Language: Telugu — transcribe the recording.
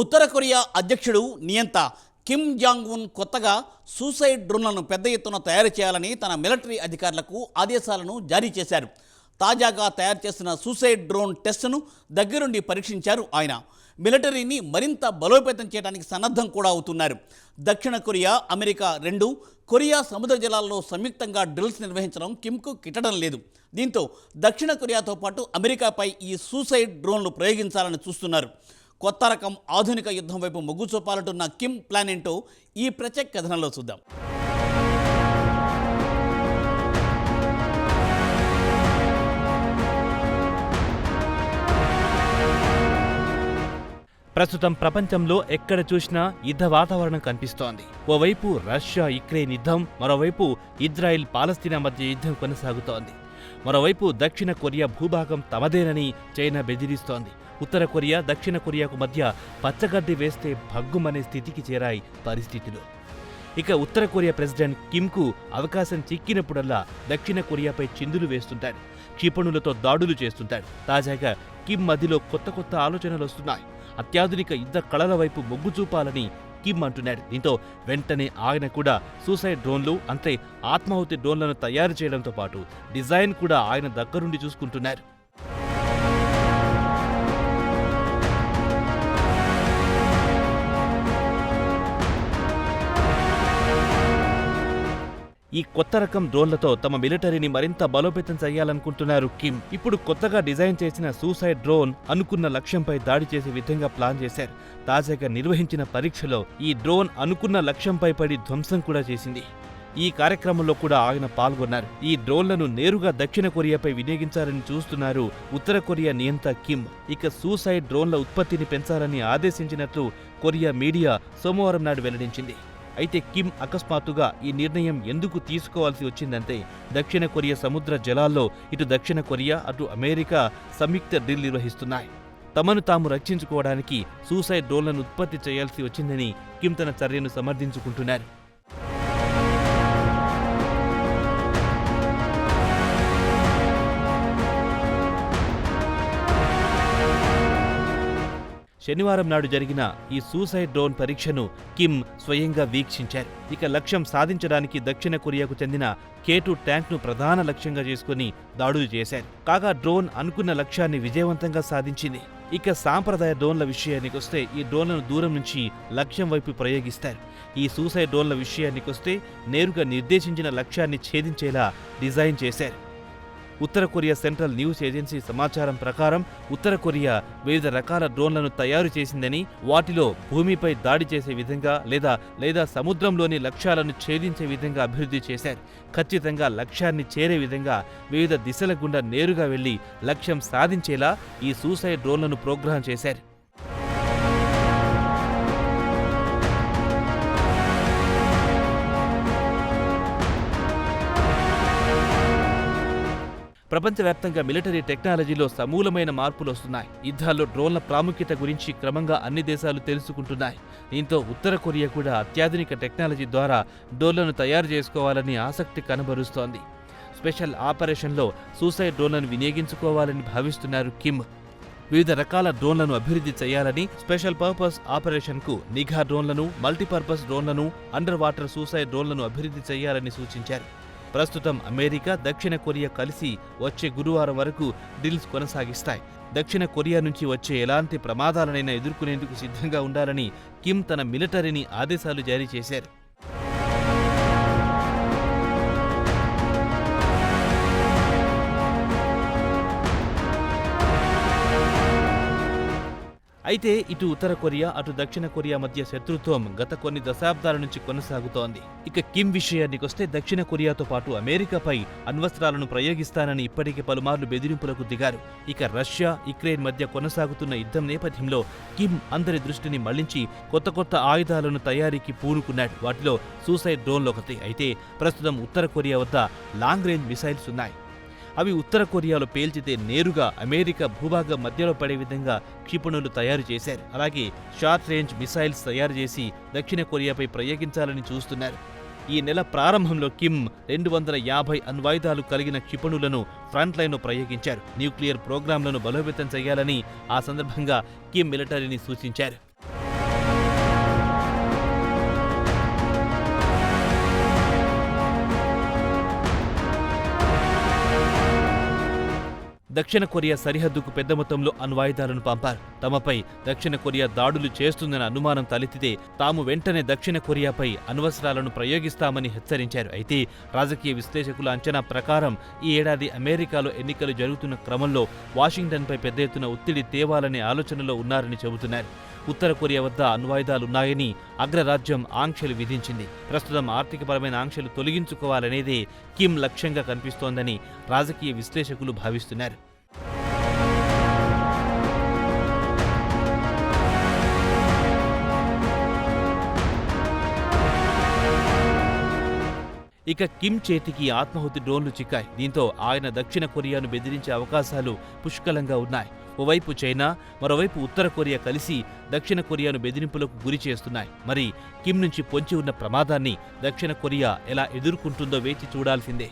ఉత్తర కొరియా అధ్యక్షుడు నియంత కిమ్ జాంగ్ ఉన్ కొత్తగా సూసైడ్ డ్రోన్లను పెద్ద ఎత్తున తయారు చేయాలని తన మిలిటరీ అధికారులకు ఆదేశాలను జారీ చేశారు. తాజాగా తయారు చేసిన సూసైడ్ డ్రోన్ టెస్ట్ను దగ్గరుండి పరీక్షించారు ఆయన. మిలిటరీని మరింత బలోపేతం చేయడానికి సన్నద్ధం కూడా అవుతున్నారు. దక్షిణ కొరియా అమెరికా రెండు కొరియా సముద్ర జలాల్లో సంయుక్తంగా డ్రిల్స్ నిర్వహించడం కిమ్కు కిట్టడం లేదు. దీంతో దక్షిణ కొరియాతో పాటు అమెరికాపై ఈ సూసైడ్ డ్రోన్లు ప్రయోగించాలని చూస్తున్నారు. కొత్త రకం ఆధునిక యుద్ధం వైపు మొగ్గు చూపాలంటున్న కిమ్ ప్లాన్ ఏంటో ఈ ప్రత్యేక కథనంలో చూద్దాం. ప్రస్తుతం ప్రపంచంలో ఎక్కడ చూసినా యుద్ధ వాతావరణం కనిపిస్తోంది. ఓవైపు రష్యా యుక్రెయిన్ యుద్ధం మరోవైపు ఇజ్రాయిల్ పాలస్తీనా మధ్య యుద్ధం కొనసాగుతోంది. మరోవైపు దక్షిణ కొరియా భూభాగం తమదేనని చైనా బెదిరిస్తోంది. ఉత్తర కొరియా దక్షిణ కొరియాకు మధ్య పచ్చగడ్డి వేస్తే భగ్గుమనే స్థితికి చేరాయి పరిస్థితులు. ఇక ఉత్తర కొరియా ప్రెసిడెంట్ కిమ్కు అవకాశం చిక్కినప్పుడల్లా దక్షిణ కొరియాపై చిందులు వేస్తుంటాడు క్షిపణులతో దాడులు చేస్తుంటాడు తాజాగా కిమ్ మధ్యలో కొత్త కొత్త ఆలోచనలు వస్తున్నాయి. అత్యాధునిక యుద్ధ కళల వైపు మొగ్గు చూపాలని కిమ్ అంటున్నాడు. దీంతో వెంటనే ఆయన కూడా సూసైడ్ డ్రోన్లు అంటే ఆత్మాహుతి డ్రోన్లను తయారు చేయడంతో పాటు డిజైన్ కూడా ఆయన దగ్గరుండి చూసుకుంటున్నారు. ఈ కొత్త రకం డ్రోన్లతో తమ మిలిటరీని మరింత బలోపేతం చేయాలనుకుంటున్నారు కిమ్. ఇప్పుడు కొత్తగా డిజైన్ చేసిన సూసైడ్ డ్రోన్ అనుకున్న లక్ష్యంపై దాడి చేసే విధంగా ప్లాన్ చేశారు. తాజాగా నిర్వహించిన పరీక్షలో ఈ డ్రోన్ అనుకున్న లక్ష్యంపై పడి ధ్వంసం కూడా చేసింది. ఈ కార్యక్రమంలో కూడా ఆయన పాల్గొన్నారు. ఈ డ్రోన్లను నేరుగా దక్షిణ కొరియాపై వినియోగించాలని చూస్తున్నారు ఉత్తర కొరియా నియంత కిమ్. ఇక సూసైడ్ డ్రోన్ల ఉత్పత్తిని పెంచాలని ఆదేశించినట్లు కొరియా మీడియా సోమవారం నాడు వెల్లడించింది. అయితే కిమ్ అకస్మాత్తుగా ఈ నిర్ణయం ఎందుకు తీసుకోవాల్సి వచ్చిందంటే దక్షిణ కొరియా సముద్ర జలాల్లో ఇటు దక్షిణ కొరియా అటు అమెరికా సంయుక్త డ్రిల్ నిర్వహిస్తున్నాయి. తమను తాము రక్షించుకోవడానికి సూసైడ్ డ్రోన్లను ఉత్పత్తి చేయాల్సి వచ్చిందని కిమ్ తన చర్యను సమర్థించుకుంటున్నారు. శనివారం నాడు జరిగిన ఈ సూసైడ్ డ్రోన్ పరీక్షను కిమ్ స్వయంగా వీక్షించారు. ఇక లక్ష్యం సాధించడానికి దక్షిణ కొరియాకు చెందిన కేటు ట్యాంక్ను ప్రధాన లక్ష్యంగా చేసుకుని దాడులు చేశారు. కాగా డ్రోన్ అనుకున్న లక్ష్యాన్ని విజయవంతంగా సాధించింది. ఇక సాంప్రదాయ డ్రోన్ల విషయానికొస్తే ఈ డ్రోన్లను దూరం నుంచి లక్ష్యం వైపు ప్రయోగిస్తారు. ఈ సూసైడ్ డ్రోన్ల విషయానికొస్తే నేరుగా నిర్దేశించిన లక్ష్యాన్ని ఛేదించేలా డిజైన్ చేశారు. ఉత్తర కొరియా సెంట్రల్ న్యూస్ ఏజెన్సీ సమాచారం ప్రకారం ఉత్తర కొరియా వివిధ రకాల డ్రోన్లను తయారు చేసిందని వాటిలో భూమిపై దాడి చేసే విధంగా లేదా లేదా సముద్రంలోని లక్ష్యాలను ఛేదించే విధంగా అభివృద్ధి చేశారు. ఖచ్చితంగా లక్ష్యాన్ని చేరే విధంగా వివిధ దిశల గుండా నేరుగా వెళ్ళి లక్ష్యం సాధించేలా ఈ సూసైడ్ డ్రోన్లను ప్రోగ్రాం చేశారు. ప్రపంచవ్యాప్తంగా మిలిటరీ టెక్నాలజీలో సమూలమైన మార్పులు వస్తున్నాయి. యుద్ధాల్లో డ్రోన్ల ప్రాముఖ్యత గురించి క్రమంగా అన్ని దేశాలు తెలుసుకుంటున్నాయి. దీంతో ఉత్తర కొరియా కూడా అత్యాధునిక టెక్నాలజీ ద్వారా డ్రోన్లను తయారు చేసుకోవాలని ఆసక్తి కనబరుస్తోంది. స్పెషల్ ఆపరేషన్లో సూసైడ్ డ్రోన్లను వినియోగించుకోవాలని భావిస్తున్నారు కిమ్. వివిధ రకాల డ్రోన్లను అభివృద్ధి చేయాలని స్పెషల్ పర్పస్ ఆపరేషన్కు నిఘా డ్రోన్లను మల్టీపర్పస్ డ్రోన్లను అండర్ వాటర్ సూసైడ్ డ్రోన్లను అభివృద్ధి చేయాలని సూచించారు. ప్రస్తుతం అమెరికా దక్షిణ కొరియా కలిసి వచ్చే గురువారం వరకు డ్రిల్స్ కొనసాగిస్తాయి. దక్షిణ కొరియా నుంచి వచ్చే ఎలాంటి ప్రమాదాలనైనా ఎదుర్కొనేందుకు సిద్ధంగా ఉండాలని కిమ్ తన మిలిటరీని ఆదేశాలు జారీ చేశారు. అయితే ఇటు ఉత్తర కొరియా అటు దక్షిణ కొరియా మధ్య శత్రుత్వం గత కొన్ని దశాబ్దాల నుంచి కొనసాగుతోంది. ఇక కిమ్ విషయానికొస్తే దక్షిణ కొరియాతో పాటు అమెరికాపై అణ్వస్త్రాలను ప్రయోగిస్తానని ఇప్పటికే పలుమార్లు బెదిరింపులకు దిగారు. ఇక రష్యా యుక్రెయిన్ మధ్య కొనసాగుతున్న యుద్ధం నేపథ్యంలో కిమ్ అందరి దృష్టిని మళ్ళించి కొత్త కొత్త ఆయుధాలను తయారీకి పూనుకున్నాడు. వాటిలో సూసైడ్ డ్రోన్లు ఒకటి. అయితే ప్రస్తుతం ఉత్తర కొరియా వద్ద లాంగ్ రేంజ్ మిసైల్స్ ఉన్నాయి. అవి ఉత్తర కొరియాలో పేల్చితే నేరుగా అమెరికా భూభాగం మధ్యలో పడే విధంగా క్షిపణులు తయారు చేశారు. అలాగే షార్ట్ రేంజ్ మిసైల్స్ తయారు చేసి దక్షిణ కొరియాపై ప్రయోగించాలని చూస్తున్నారు. ఈ నెల ప్రారంభంలో కిమ్ రెండు వందల యాభై అణ్వాయుధాలు కలిగిన క్షిపణులను ఫ్రంట్లైన్లో ప్రయోగించారు. న్యూక్లియర్ ప్రోగ్రాంలను బలోపేతం చేయాలని ఆ సందర్భంగా కిమ్ మిలిటరీని సూచించారు. దక్షిణ కొరియా సరిహద్దుకు పెద్ద మొత్తంలో అణ్వాయుధాలను పంపారు. తమపై దక్షిణ కొరియా దాడులు చేస్తుందన్న అనుమానం తలెత్తితే తాము వెంటనే దక్షిణ కొరియాపై అణ్వస్త్రాలను ప్రయోగిస్తామని హెచ్చరించారు. అయితే రాజకీయ విశ్లేషకుల అంచనా ప్రకారం ఈ ఏడాది అమెరికాలో ఎన్నికలు జరుగుతున్న క్రమంలో వాషింగ్టన్పై పెద్ద ఎత్తున ఒత్తిడి తేవాలనే ఆలోచనలో ఉన్నారని చెబుతున్నారు. ఉత్తర కొరియా వద్ద అణ్వాయుధాలున్నాయని అగ్రరాజ్యం ఆంక్షలు విధించింది. ప్రస్తుతం ఆర్థికపరమైన ఆంక్షలు తొలగించుకోవాలనేదే కిమ్ లక్ష్యంగా కనిపిస్తోందని రాజకీయ విశ్లేషకులు భావిస్తున్నారు. ఇక కిమ్ చేతికి ఆత్మాహుతి డ్రోన్లు చిక్కాయి. దీంతో ఆయన దక్షిణ కొరియాను బెదిరించే అవకాశాలు పుష్కలంగా ఉన్నాయి. ఓవైపు చైనా మరోవైపు ఉత్తర కొరియా కలిసి దక్షిణ కొరియాను బెదిరింపులకు గురి చేస్తున్నాయి. మరి కిమ్ నుంచి పొంచి ఉన్న ప్రమాదాన్ని దక్షిణ కొరియా ఎలా ఎదుర్కొంటుందో వేచి చూడాల్సిందే.